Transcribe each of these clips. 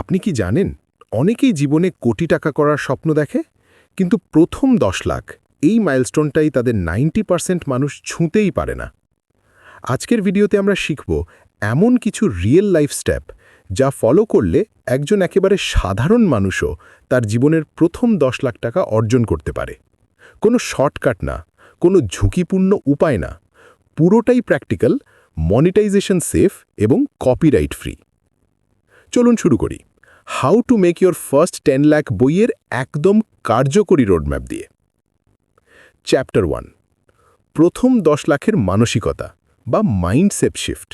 আপনি কি জানেন, অনেকেই জীবনে কোটি টাকা করার স্বপ্ন দেখে, কিন্তু প্রথম দশ লাখ এই মাইলস্টোনটাই তাদের নাইনটি পার্সেন্ট মানুষ ছুঁতেই পারে না। আজকের ভিডিওতে আমরা শিখব এমন কিছু রিয়েল লাইফ স্টেপ যা ফলো করলে একজন একেবারে সাধারণ মানুষও তার জীবনের প্রথম দশ লাখ টাকা অর্জন করতে পারে। কোনো শর্টকাট না, কোনো ঝুঁকিপূর্ণ উপায় না, পুরোটাই প্র্যাকটিক্যাল মনিটাইজেশন সেফ এবং কপিরাইট ফ্রি চলুন শুরু করি। How to make your first ten lakh বইয়ের একদম কার্যকরী রোডম্যাপ দিয়ে। চ্যাপ্টার ওয়ান প্রথম দশ লাখের মানসিকতা বা মাইন্ডসেট শিফট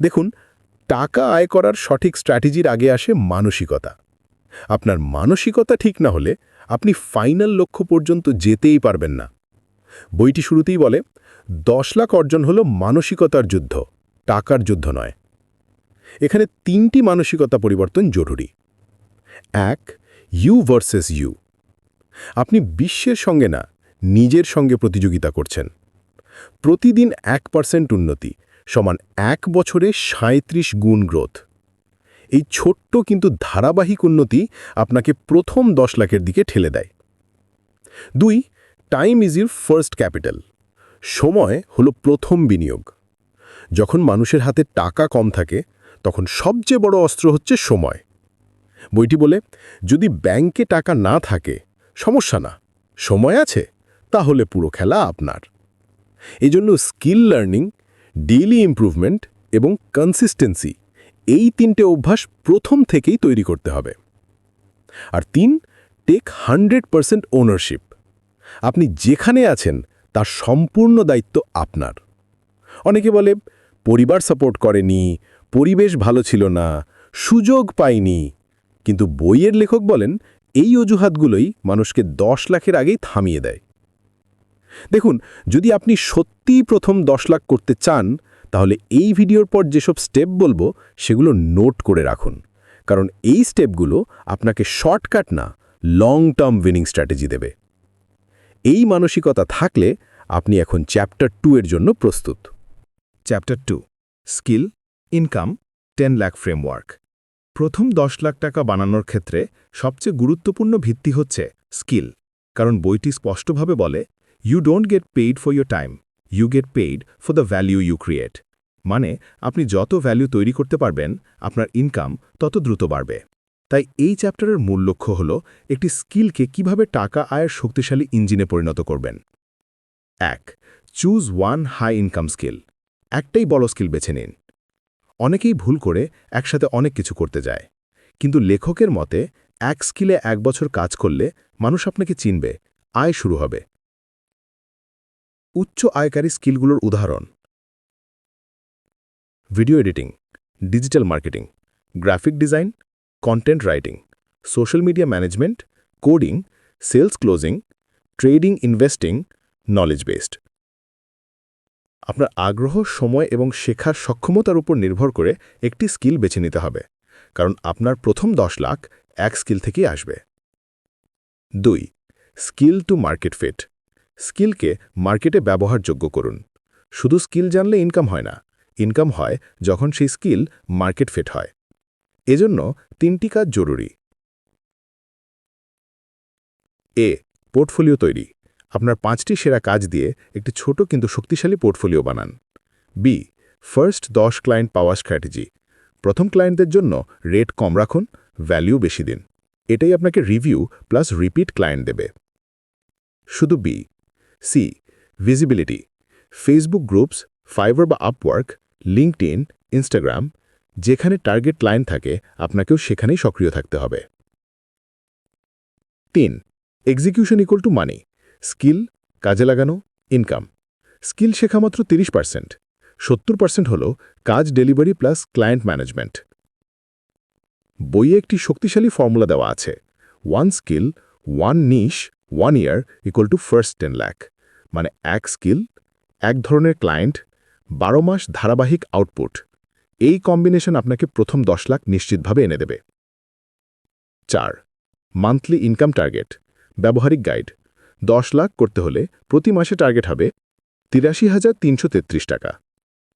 দেখুন, টাকা আয় করার সঠিক স্ট্র্যাটেজির আগে আসে মানসিকতা। আপনার মানসিকতা ঠিক না হলে আপনি ফাইনাল লক্ষ্য পর্যন্ত যেতেই পারবেন না। বইটি শুরুতেই বলে, দশ লাখ অর্জন হল মানসিকতার যুদ্ধ, টাকার যুদ্ধ নয়। এখানে তিনটি মানসিকতা পরিবর্তন জরুরি। এক ইউ ভার্সেস ইউ আপনি বিশ্বের সঙ্গে না, নিজের সঙ্গে প্রতিযোগিতা করছেন। প্রতিদিন এক পার্সেন্ট উন্নতি সমান এক বছরে সাঁত্রিশ গুণ গ্রোথ এই ছোট্ট কিন্তু ধারাবাহিক উন্নতি আপনাকে প্রথম দশ লাখের দিকে ঠেলে দেয়। দুই time is your first capital সময় হলো প্রথম বিনিয়োগ। যখন মানুষের হাতে টাকা কম থাকে তখন সবচেয়ে বড় অস্ত্র হচ্ছে সময়। বইটি বলে, যদি ব্যাংকে টাকা না থাকে, সমস্যা না। সময় আছে, তাহলে পুরো খেলা আপনার। এই জন্য স্কিল লার্নিং, ডেইলি ইমপ্রুভমেন্ট এবং কনসিস্টেন্সি এই তিনটে অভ্যাস প্রথম থেকেই তৈরি করতে হবে। আর তিন, টেক হান্ড্রেড পারসেন্ট ওনারশিপ। আপনি যেখানে আছেন, তার সম্পূর্ণ দায়িত্ব আপনার। অনেকে বলে, পরিবার সাপোর্ট করেনি পরিবেশ ভালো ছিল না, সুযোগ পাইনি। কিন্তু বইয়ের লেখক বলেন, এই অজুহাতগুলোই মানুষকে দশ লাখের আগেই থামিয়ে দেয়। দেখুন, যদি আপনি সত্যিই প্রথম দশ লাখ করতে চান, তাহলে এই ভিডিওর পর যেসব স্টেপ বলব, সেগুলো নোট করে রাখুন। কারণ এই স্টেপগুলো আপনাকে শর্টকাট না লং টার্ম উইনিং স্ট্র্যাটেজি দেবে। এই মানসিকতা থাকলে আপনি এখন চ্যাপ্টার টু এর জন্য প্রস্তুত। Chapter two, skill income, ten lakh framework. প্রথম দশ লাখ টাকা বানানোর ক্ষেত্রে সবচেয়ে গুরুত্বপূর্ণ ভিত্তি হচ্ছে স্কিল। কারণ বইটি স্পষ্টভাবে বলে you don't get paid for your time you get paid for the value you create মানে আপনি যত ভ্যালু তৈরি করতে পারবেন, আপনার ইনকাম তত দ্রুত বাড়বে। তাই এই চ্যাপ্টারের মূল লক্ষ্য হল একটি স্কিলকে কীভাবে টাকা আয়ের শক্তিশালী ইঞ্জিনে পরিণত করবেন। এক, choose one high income skill একটাই বড় স্কিল বেছে নিন। অনেকেই ভুল করে একসাথে অনেক কিছু করতে যায়। কিন্তু লেখকের মতে, এক স্কিলে এক বছর কাজ করলে মানুষ আপনাকে চিনবে, আয় শুরু হবে। উচ্চ আয়কারী স্কিলগুলোর উদাহরণ। Video editing, digital marketing, graphic design, content writing, social media management, coding, sales closing, trading, investing, knowledge based. আপনার আগ্রহ, সময় এবং শেখার সক্ষমতার উপর নির্ভর করে একটি স্কিল বেছে নিতে হবে। কারণ আপনার প্রথম দশ লাখ এক স্কিল থেকেই আসবে। দুই, স্কিল টু মার্কেট ফিট। স্কিলকে মার্কেটে ব্যবহারযোগ্য করুন। শুধু স্কিল জানলে ইনকাম হয় না। ইনকাম হয় যখন সেই স্কিল মার্কেট ফিট হয়। এজন্য তিনটি কাজ জরুরি। এ, পোর্টফোলিও তৈরি। আপনার পাঁচটি সেরা কাজ দিয়ে একটি ছোট কিন্তু শক্তিশালী পোর্টফোলিও বানান। বি ফার্স্ট দশ ক্লায়েন্ট পাওয়া স্ট্র্যাটেজি প্রথম ক্লায়েন্টদের জন্য রেট কম রাখুন ভ্যালিউ বেশি দিন। এটাই আপনাকে রিভিউ প্লাস রিপিট ক্লায়েন্ট দেবে। শুধু B C visibility Facebook groups Fiverr বা আপওয়ার্ক লিঙ্কড ইন ইনস্টাগ্রাম যেখানে টার্গেট ক্লায়েন্ট থাকে, আপনাকেও সেখানেই সক্রিয় থাকতে হবে। তিন। Execution equal to money skill, কাজে লাগানো ইনকাম স্কিল শেখা মাত্র তিরিশ পার্সেন্ট। সত্তর পার্সেন্ট হল কাজ ডেলিভারি প্লাস ক্লায়েন্ট ম্যানেজমেন্ট। বইয়ে একটি শক্তিশালী ফর্মুলা দেওয়া আছে। One skill, one niche, one year equal to first ten lakh মানে এক স্কিল, এক ধরনের ক্লায়েন্ট, বারো মাস ধারাবাহিক আউটপুট এই কম্বিনেশন আপনাকে প্রথম দশ লাখ নিশ্চিতভাবে এনে দেবে। চার মান্থলি ইনকাম টার্গেট ব্যবহারিক গাইড দশ লাখ করতে হলে প্রতি মাসে টার্গেট হবে তিরাশি হাজার তিনশো টাকা।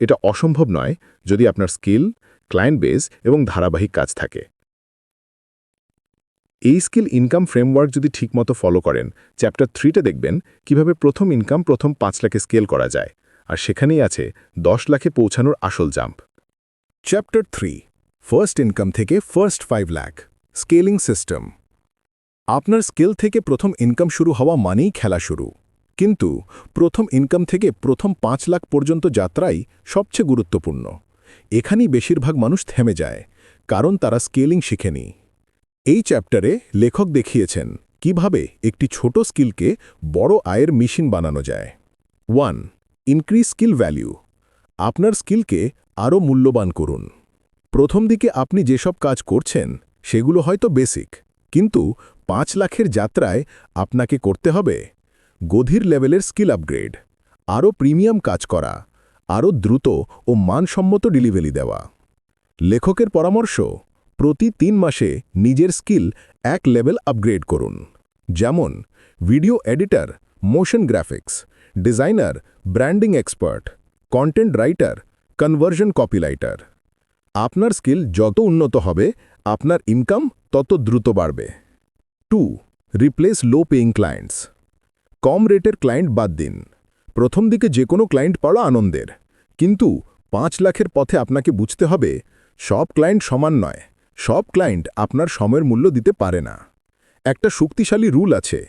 এটা অসম্ভব নয় যদি আপনার স্কিল, ক্লায়েন্ট বেস এবং ধারাবাহিক কাজ থাকে। এই স্কিল ইনকাম ফ্রেমওয়ার্ক যদি ঠিকমতো ফলো করেন, চ্যাপ্টার থ্রিতে দেখবেন কীভাবে প্রথম ইনকাম প্রথম পাঁচ লাখে স্কেল করা যায়। আর সেখানেই আছে দশ লাখে পৌঁছানোর আসল jump. Chapter three, first income থেকে first five lakh, scaling system. আপনার স্কেল থেকে প্রথম ইনকাম শুরু হওয়া মানেই খেলা শুরু। কিন্তু প্রথম ইনকাম থেকে প্রথম পাঁচ লাখ পর্যন্ত যাত্রাই সবচেয়ে গুরুত্বপূর্ণ। এখানেই বেশিরভাগ মানুষ থেমে যায়, কারণ তারা স্কেলিং শিখেনি। এই চ্যাপ্টারে লেখক দেখিয়েছেন কীভাবে একটি ছোট স্কিলকে বড় আয়ের মেশিন বানানো যায়। ওয়ান, ইনক্রিজ স্কিল ভ্যালিউ আপনার স্কিলকে আরও মূল্যবান করুন। প্রথম দিকে আপনি যেসব কাজ করছেন, সেগুলো হয়তো বেসিক, কিন্তু পাঁচ লাখের যাত্রায় আপনাকে করতে হবে। গধীর লেভেলের স্কিল আপগ্রেড, আরও প্রিমিয়াম কাজ করা, আরও দ্রুত ও মানসম্মত ডেলিভারি দেওয়া। লেখকের পরামর্শ, প্রতি তিন মাসে নিজের স্কিল এক লেভেল আপগ্রেড করুন। যেমন, video editor, motion graphics, designer, branding expert, content writer conversion copywriter. আপনার স্কিল যত উন্নত হবে, আপনার ইনকাম তত দ্রুত বাড়বে। To replace low paying clients কম রেটের ক্লায়েন্ট বাদ দিন। প্রথম দিকে যে কোনো ক্লায়েন্ট পাওয়া আনন্দের। কিন্তু পাঁচ লাখের পথে আপনাকে বুঝতে হবে, সব ক্লায়েন্ট সমান নয়। সব ক্লায়েন্ট আপনার সময়ের মূল্য দিতে পারে না। একটা শক্তিশালী রুল আছে।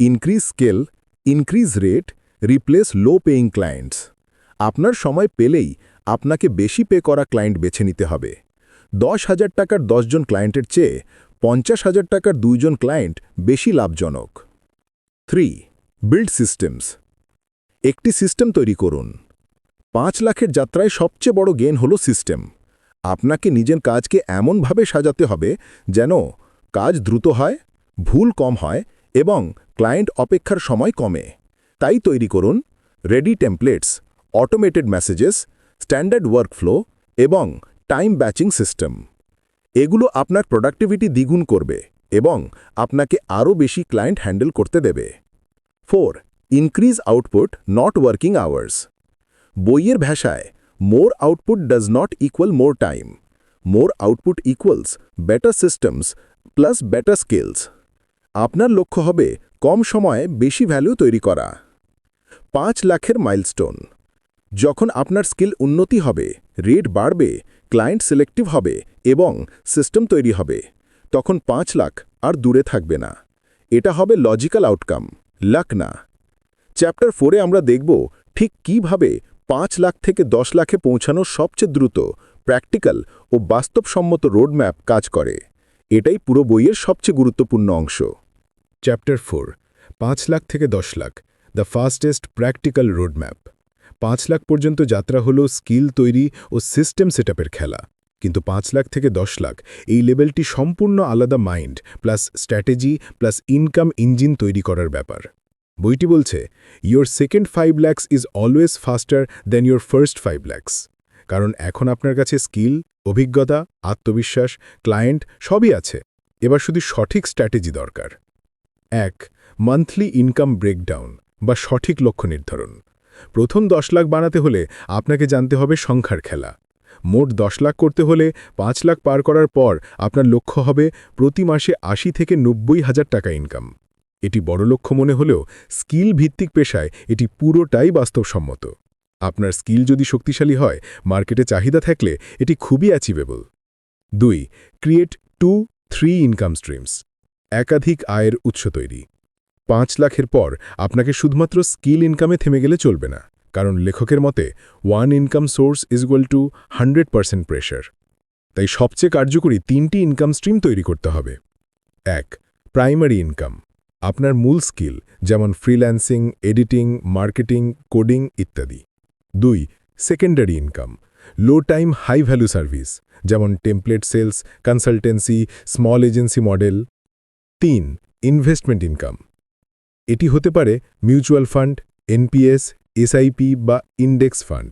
Increase scale increase rate replace low paying clients আপনার সময় পেলেই আপনাকে বেশি পে করা ক্লায়েন্ট বেছে নিতে হবে। দশ হাজার টাকার দশজন ক্লায়েন্টের চেয়ে পঞ্চাশ হাজার টাকার দুইজন ক্লায়েন্ট বেশি লাভজনক। Three, build systems. একটি সিস্টেম তৈরি করুন। পাঁচ লাখের যাত্রায় সবচেয়ে বড় গেন হল সিস্টেম। আপনাকে নিজের কাজকে এমনভাবে সাজাতে হবে যেন কাজ দ্রুত হয়, ভুল কম হয় এবং ক্লায়েন্ট অপেক্ষার সময় কমে। তাই তৈরি করুন ready templates, automated messages, standard workflow এবং টাইম ব্যাচিং সিস্টেম। এগুলো আপনার প্রোডাক্টিভিটি দ্বিগুণ করবে এবং আপনাকে আরও বেশি ক্লায়েন্ট হ্যান্ডেল করতে দেবে। Four increase output not working hours বইয়ের ভাষায় more output does not equal more time more output equals better systems plus better skills আপনার লক্ষ্য হবে কম সময়ে বেশি ভ্যালু তৈরি করা। পাঁচ লাখের মাইলস্টোন যখন আপনার স্কিল উন্নতি হবে রেট বাড়বে ক্লায়েন্ট সিলেক্টিভ হবে এবং সিস্টেম তৈরি হবে, তখন পাঁচ লাখ আর দূরে থাকবে না। এটা হবে লজিক্যাল আউটকাম লাখ না। চ্যাপ্টার ফোরে আমরা দেখব ঠিক কীভাবে পাঁচ লাখ থেকে দশ লাখে পৌঁছানোর সবচেয়ে দ্রুত, প্র্যাকটিক্যাল ও বাস্তবসম্মত রোডম্যাপ কাজ করে। এটাই পুরো বইয়ের সবচেয়ে গুরুত্বপূর্ণ অংশ। চ্যাপ্টার ফোর, পাঁচ লাখ থেকে দশ lakh, the fastest practical roadmap. পাঁচ লাখ পর্যন্ত যাত্রা হল স্কিল তৈরি ও সিস্টেম সেটআপের খেলা। কিন্তু পাঁচ লাখ থেকে দশ লাখ। এই লেভেলটি সম্পূর্ণ আলাদা mind, plus strategy, plus income engine তৈরি করার ব্যাপার। বইটি বলছে your second five lakhs is always faster than your first five lakhs কারণ এখন আপনার কাছে স্কিল, অভিজ্ঞতা, আত্মবিশ্বাস, ক্লায়েন্ট সবই আছে। এবার শুধু সঠিক স্ট্র্যাটেজি দরকার। এক মান্থলি ইনকাম ব্রেকডাউন বা সঠিক লক্ষ্য নির্ধারণ। প্রথম দশ লাখ বানাতে হলে আপনাকে জানতে হবে সংখ্যার খেলা। মোট দশ লাখ করতে হলে পাঁচ লাখ পার করার পর আপনার লক্ষ্য হবে প্রতি মাসে আশি থেকে নব্বই হাজার টাকা ইনকাম এটি বড় লক্ষ্য মনে হলেও স্কিল ভিত্তিক পেশায় এটি পুরোটাই বাস্তবসম্মত। আপনার স্কিল যদি শক্তিশালী হয়, মার্কেটে চাহিদা থাকলে এটি খুবই অ্যাচিভেবল দুই create two three income streams একাধিক আয়ের উৎস তৈরি। পাঁচ লাখের পর আপনাকে শুধুমাত্র স্কিল ইনকামে থেমে গেলে চলবে না। কারণ লেখকের মতে one income source is equal to hundred percent pressure তাই সবচেয়ে কার্যকরী তিনটি ইনকাম স্ট্রিম তৈরি করতে হবে। এক প্রাইমারি ইনকাম আপনার মূল স্কিল যেমন ফ্রিল্যান্সিং এডিটিং মার্কেটিং কোডিং ইত্যাদি। দুই secondary income low time high value service যেমন template sales consultancy small agency model তিন ইনভেস্টমেন্ট ইনকাম এটি হতে পারে মিউচুয়াল ফান্ড এনপিএস এসআইপি বা ইন্ডেক্স ফান্ড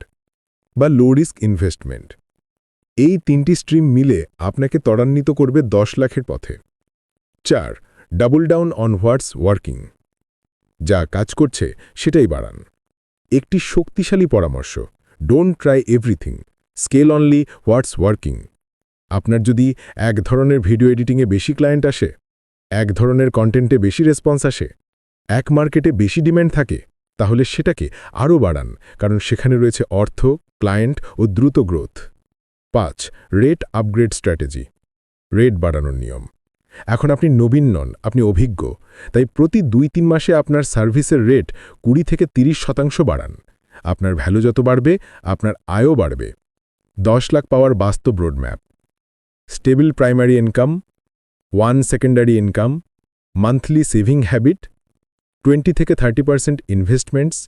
বা লো রিস্ক ইনভেস্টমেন্ট এই তিনটি স্ট্রিম মিলে আপনাকে ত্বরান্বিত করবে দশ লাখের পথে। চার double down on what's working যা কাজ করছে সেটাই বাড়ান। একটি শক্তিশালী পরামর্শ don't try everything scale only what's working আপনার যদি এক ধরনের ভিডিও এডিটিংয়ে বেশি ক্লায়েন্ট আসে, এক ধরনের কন্টেন্টে বেশি রেসপন্স আসে, এক মার্কেটে বেশি ডিম্যান্ড থাকে তাহলে সেটাকে আরও বাড়ান, কারণ সেখানে রয়েছে অর্থ, ক্লায়েন্ট ও দ্রুত গ্রোথ। পাঁচ, রেট আপগ্রেড স্ট্র্যাটেজি। রেট বাড়ানোর নিয়ম। এখন আপনি নবীন নন, আপনি অভিজ্ঞ, তাই প্রতি দুই তিন মাসে আপনার সার্ভিসের রেট কুড়ি থেকে ৩০ শতাংশ বাড়ান। আপনার ভ্যালু যত বাড়বে, আপনার আয়ও বাড়বে। দশ লাখ পাওয়ার বাস্তব roadmap. Stable primary income, one secondary income, monthly saving habit twenty থেকে thirty percent investments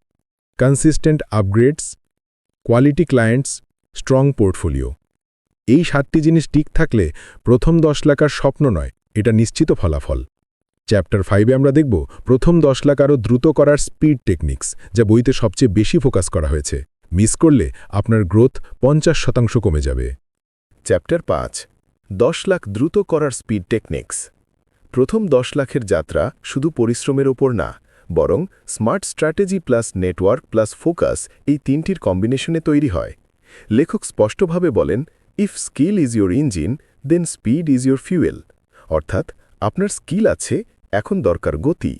consistent upgrades quality clients strong portfolio এই সাতটি জিনিস ঠিক থাকলে প্রথম দশ লাখার স্বপ্ন নয়, এটা নিশ্চিত ফলাফল। চ্যাপ্টার ফাইভে আমরা দেখব, প্রথম দশ লাখ আরও দ্রুত করার স্পিড টেকনিক্স যা বইতে সবচেয়ে বেশি ফোকাস করা হয়েছে। মিস করলে আপনার গ্রোথ পঞ্চাশ শতাংশ কমে যাবে। চ্যাপ্টার পাঁচ, দশ লাখ দ্রুত করার স্পিড টেকনিক্স প্রথম দশ লাখের যাত্রা শুধু পরিশ্রমের ওপর না, বরং smart strategy plus network plus focus এই তিনটির কম্বিনেশনে তৈরি হয়। লেখক স্পষ্টভাবে বলেন, if skill is your engine, then speed is your fuel. অর্থাৎ, আপনার স্কিল আছে, এখন দরকার গতি।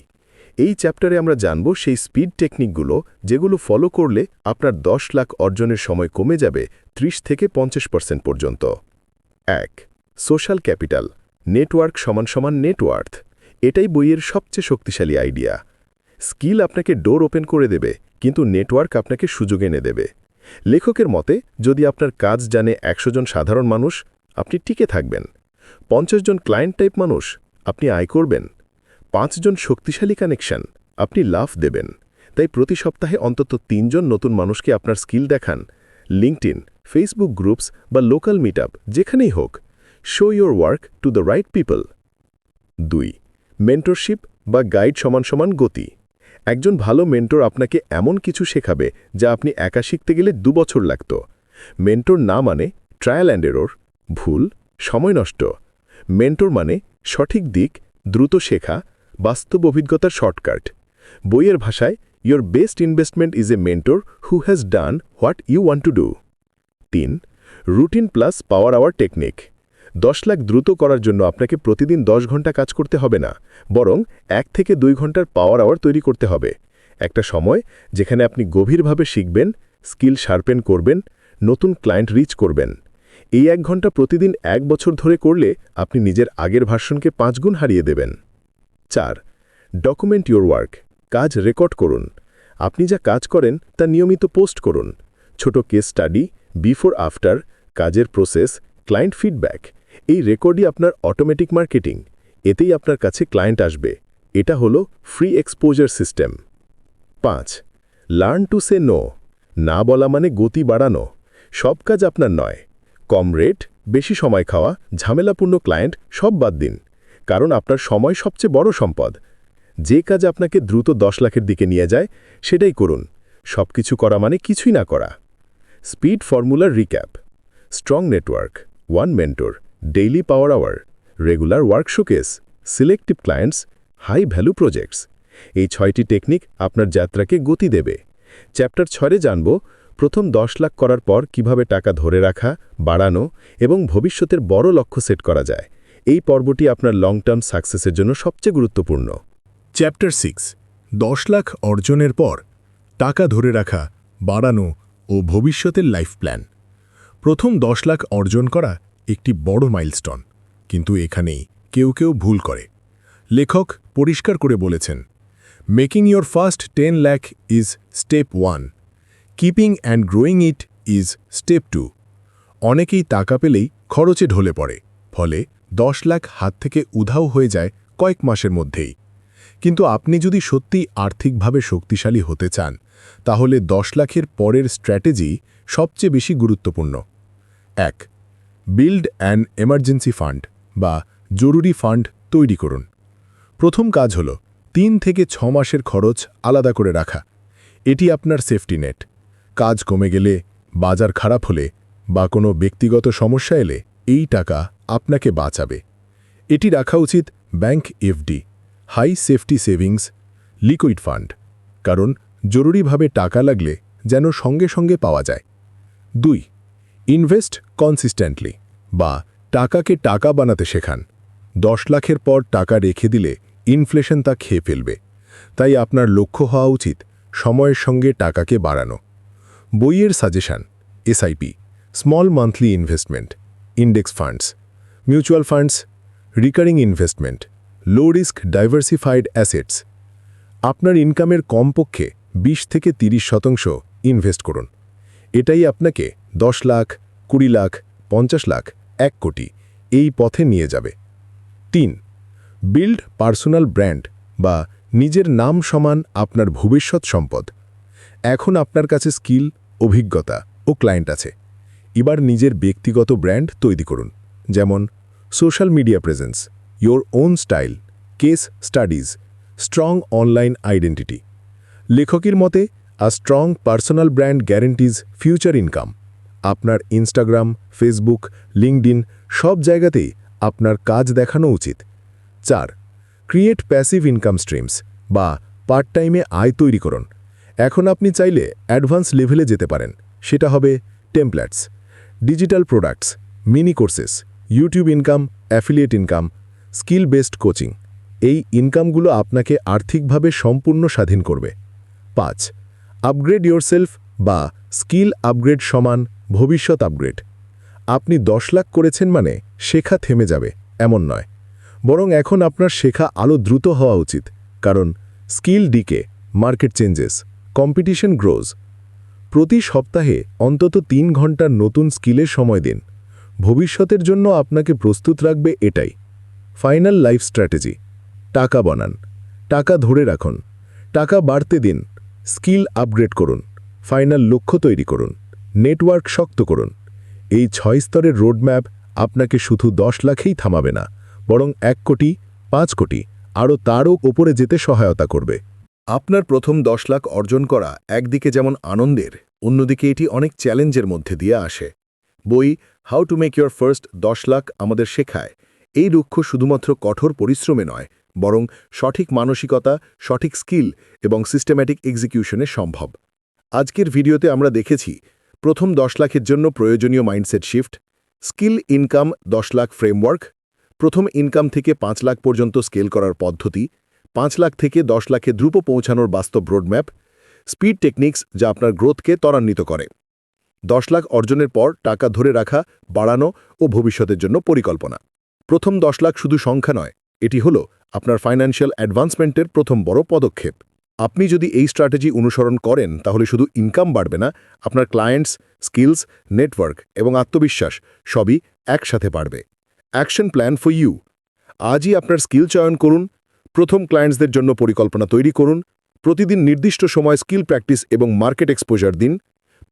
এই চ্যাপ্টারে আমরা জানব সেই স্পিড টেকনিকগুলো যেগুলো ফলো করলে আপনার দশ লাখ অর্জনের সময় কমে যাবে ৩০ থেকে পঞ্চাশ পার্সেন্ট পর্যন্ত। এক, সোশ্যাল ক্যাপিটাল। নেটওয়ার্ক সমান সমান নেটওয়ার্থ। এটাই বইয়ের সবচেয়ে শক্তিশালী আইডিয়া। স্কিল আপনাকে ডোর ওপেন করে দেবে, কিন্তু নেটওয়ার্ক আপনাকে সুযোগ এনে দেবে। লেখকের মতে, যদি আপনার কাজ জানে একশো জন সাধারণ মানুষ, আপনি টিকে থাকবেন। পঞ্চাশ জন ক্লায়েন্ট টাইপ মানুষ, আপনি আয় করবেন। পাঁচজন শক্তিশালী কানেকশন, আপনি লাভ দেবেন। তাই প্রতি সপ্তাহে অন্তত তিনজন নতুন মানুষকে আপনার স্কিল দেখান। লিঙ্কডিন ফেসবুক গ্রুপস বা লোকাল মিট যেখানেই হোক। Show your work to the right people দুই মেন্টরশিপ বা গাইড সমান সমান গতি। একজন ভালো মেন্টর আপনাকে এমন কিছু শেখাবে যা আপনি একা শিখতে গেলে দুবছর লাগত। মেন্টর না মানে ট্রায়াল অ্যান্ড এরোর ভুল, সময় নষ্ট। মেন্টর মানে সঠিক দিক, দ্রুত শেখা, বাস্তব অভিজ্ঞতার শর্টকাট বইয়ের ভাষায় your best investment is a mentor who has done what you want to do তিন routine plus power hour technique দশ লাখ দ্রুত করার জন্য আপনাকে প্রতিদিন দশ ঘণ্টা কাজ করতে হবে না, বরং এক থেকে দুই ঘণ্টার পাওয়ার আওয়ার তৈরি করতে হবে। একটা সময় যেখানে আপনি গভীরভাবে শিখবেন, স্কিল শার্পেন করবেন, নতুন ক্লায়েন্ট রিচ করবেন। এই এক ঘণ্টা প্রতিদিন এক বছর ধরে করলে আপনি নিজের আগের ভার্সনকে পাঁচ গুণ হারিয়ে দেবেন। চার ডকুমেন্ট ইউর ওয়ার্ক কাজ রেকর্ড করুন। আপনি যা কাজ করেন তা নিয়মিত পোস্ট করুন। ছোট কেস স্টাডি বিফোর আফটার কাজের প্রসেস ক্লায়েন্ট ফিডব্যাক এই রেকর্ডই আপনার অটোমেটিক মার্কেটিং এতেই আপনার কাছে ক্লায়েন্ট আসবে। এটা হলো ফ্রি এক্সপোজার সিস্টেম পাঁচ লার্ন টু সে নো না বলা মানে গতি বাড়ানো। সব কাজ আপনার নয়। কম রেট বেশি সময় খাওয়া, ঝামেলাপূর্ণ ক্লায়েন্ট সব বাদ দিন। কারণ আপনার সময় সবচেয়ে বড় সম্পদ। যে কাজ আপনাকে দ্রুত দশ লাখের দিকে নিয়ে যায়, সেটাই করুন। সব কিছু করা মানে কিছুই না করা। Speed ফর্মুলার recap strong network one mentor daily power hour regular work showcase selective clients high value projects এই ছয়টি টেকনিক আপনার যাত্রাকে গতি দেবে। চ্যাপ্টার ছয়ে জানব প্রথম দশ লাখ করার পর কীভাবে টাকা ধরে রাখা, বাড়ানো এবং ভবিষ্যতের বড় লক্ষ্য সেট করা যায়। এই পর্বটি আপনার লং টার্ম সাকসেসের জন্য সবচেয়ে গুরুত্বপূর্ণ। চ্যাপ্টার সিক্স দশ লাখ অর্জনের পর টাকা ধরে রাখা, বাড়ানো ও ভবিষ্যতের লাইফ প্ল্যান প্রথম দশ লাখ অর্জন করা একটি বড় মাইলস্টোন, কিন্তু এখানেই কেউ কেউ ভুল করে। লেখক পরিষ্কার করে বলেছেন making your first ten lakh is step one keeping and growing it is step two অনেকেই টাকা পেলেই খরচে ঢলে পড়ে, ফলে দশ লাখ হাত থেকে উধাও হয়ে যায় কয়েক মাসের মধ্যেই। কিন্তু আপনি যদি সত্যি আর্থিকভাবে শক্তিশালী হতে চান, তাহলে দশ লাখের পরের স্ট্র্যাটেজি সবচেয়ে বেশি গুরুত্বপূর্ণ। এক বিল্ড অ্যান এমার্জেন্সি ফান্ড বা জরুরি ফান্ড তৈরি করুন। প্রথম কাজ হল তিন থেকে ছ মাসের খরচ আলাদা করে রাখা। এটি আপনার সেফটি নেট কাজ কমে গেলে, বাজার খারাপ হলে বা কোনো ব্যক্তিগত সমস্যা এলে এই টাকা আপনাকে বাঁচাবে। এটি রাখা উচিত bank FD high safety savings liquid fund কারণ জরুরিভাবে টাকা লাগলে যেন সঙ্গে সঙ্গে পাওয়া যায়। দুই ইনভেস্ট কনসিস্টেন্টলি বা টাকাকে টাকা বানাতে শেখান। দশ লাখের পর টাকা রেখে দিলে ইনফ্লেশন তা খেয়ে ফেলবে। তাই আপনার লক্ষ্য হওয়া উচিত সময়ের সঙ্গে টাকাকে বাড়ানো। বইয়ের suggestion, SIP, small monthly investment, index funds, mutual funds, recurring investment, low risk diversified assets. আপনার ইনকামের কমপক্ষে ২০ থেকে ৩০ শতাংশ ইনভেস্ট করুন। এটাই আপনাকে দশ লাখ কুড়ি লাখ, পঞ্চাশ লাখ, এক কোটি। এই পথে নিয়ে যাবে। তিন, বিল্ড পার্সোনাল ব্র্যান্ড বা নিজের নাম সমান আপনার ভবিষ্যৎ সম্পদ। এখন আপনার কাছে স্কিল, অভিজ্ঞতা ও ক্লায়েন্ট আছে। এবার নিজের ব্যক্তিগত ব্র্যান্ড তৈরি করুন। যেমন social media presence your own style, case studies, strong online identity. লেখকের মতে, a strong personal brand guarantees future income. আপনার ইনস্টাগ্রাম ফেসবুক লিঙ্কডিন সব জায়গাতেই আপনার কাজ দেখানো উচিত। চার ক্রিয়েট প্যাসিভ ইনকাম স্ট্রিমস বা পার্ট টাইমে আয় তৈরি করুন। এখন আপনি চাইলে অ্যাডভান্স লেভেলে যেতে পারেন। সেটা হবে templates digital products mini courses YouTube income affiliate income skill based coaching এই ইনকামগুলো আপনাকে আর্থিকভাবে সম্পূর্ণ স্বাধীন করবে। পাঁচ আপগ্রেড ইয়োরসেলফ বা স্কিল আপগ্রেড সমান ভবিষ্যৎ আপগ্রেড। আপনি দশ লাখ করেছেন মানে শেখা থেমে যাবে, এমন নয়। বরং এখন আপনার শেখা আলো দ্রুত হওয়া উচিত, কারণ skill decay, market changes, competition grows. প্রতি সপ্তাহে অন্তত তিন ঘণ্টার নতুন স্কিলের সময় দিন। ভবিষ্যতের জন্য আপনাকে প্রস্তুত রাখবে এটাই। Final life strategy. টাকা বানান। টাকা ধরে রাখুন। টাকা বাড়তে দিন। স্কিল আপগ্রেড করুন। ফাইনাল লক্ষ্য তৈরি করুন। নেটওয়ার্ক শক্ত করুন। এই ছয় স্তরের রোডম্যাপ আপনাকে শুধু দশ লাখেই থামাবে না, বরং এক কোটি, পাঁচ কোটি, আরও তারও ওপরে যেতে সহায়তা করবে। আপনার প্রথম দশ লাখ অর্জন করা একদিকে যেমন আনন্দের, অন্যদিকে এটি অনেক চ্যালেঞ্জের মধ্যে দিয়ে আসে। বই how to make your first দশ লাখ আমাদের শেখায়। এই লক্ষ্য শুধুমাত্র কঠোর পরিশ্রমে নয়, বরং সঠিক মানসিকতা, সঠিক স্কিল এবং সিস্টেম্যাটিক এক্সিকিউশনে সম্ভব। আজকের ভিডিওতে আমরা দেখেছি প্রথম দশ লাখের জন্য প্রয়োজনীয় মাইন্ডসেট শিফট, স্কিল ইনকাম দশ লাখ ফ্রেমওয়ার্ক, প্রথম ইনকাম থেকে পাঁচ লাখ পর্যন্ত স্কেল করার পদ্ধতি, পাঁচ লাখ থেকে দশ লাখে দ্রুত পৌঁছানোর বাস্তব রোডম্যাপ, স্পিড টেকনিক্স যা আপনার গ্রোথকে ত্বরান্বিত করে। দশ লাখ অর্জনের পর টাকা ধরে রাখা, বাড়ানো ও ভবিষ্যতের জন্য পরিকল্পনা। প্রথম দশ লাখ শুধু সংখ্যা নয়, এটি হল আপনার ফাইন্যান্সিয়াল অ্যাডভান্সমেন্টের প্রথম বড় পদক্ষেপ। আপনি যদি এই স্ট্র্যাটেজি অনুসরণ করেন, তাহলে শুধু ইনকাম বাড়বে না, আপনার ক্লায়েন্টস স্কিলস নেটওয়ার্ক এবং আত্মবিশ্বাস সবই একসাথে বাড়বে। অ্যাকশন প্ল্যান ফর ইউ আজই আপনার স্কিল চয়ন করুন, প্রথম ক্লায়েন্টসদের জন্য পরিকল্পনা তৈরি করুন, প্রতিদিন নির্দিষ্ট সময় স্কিল প্র্যাকটিস এবং মার্কেট এক্সপোজার দিন,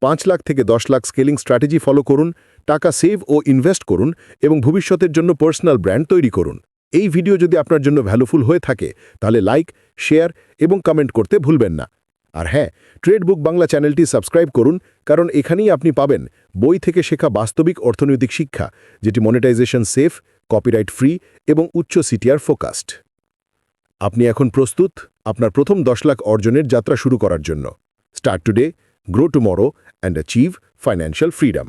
পাঁচ লাখ থেকে দশ লাখ স্কেলিং স্ট্র্যাটেজি ফলো করুন, টাকা সেভ ও ইনভেস্ট করুন এবং ভবিষ্যতের জন্য পার্সোনাল ব্র্যান্ড তৈরি করুন। এই ভিডিও যদি আপনার জন্য ভ্যালুফুল হয়ে থাকে, তাহলে লাইক শেয়ার এবং কমেন্ট করতে ভুলবেন না। আর হ্যাঁ ট্রেড বুক বাংলা চ্যানেলটি সাবস্ক্রাইব করুন, কারণ এখানেই আপনি পাবেন বই থেকে শেখা বাস্তবিক অর্থনৈতিক শিক্ষা, যেটি মনিটাইজেশন সেফ কপিরাইট ফ্রি এবং উচ্চ সিটিআর ফোকাস্ট আপনি এখন প্রস্তুত আপনার প্রথম দশ লাখ অর্জনের যাত্রা শুরু করার জন্য। Start today grow tomorrow and achieve financial freedom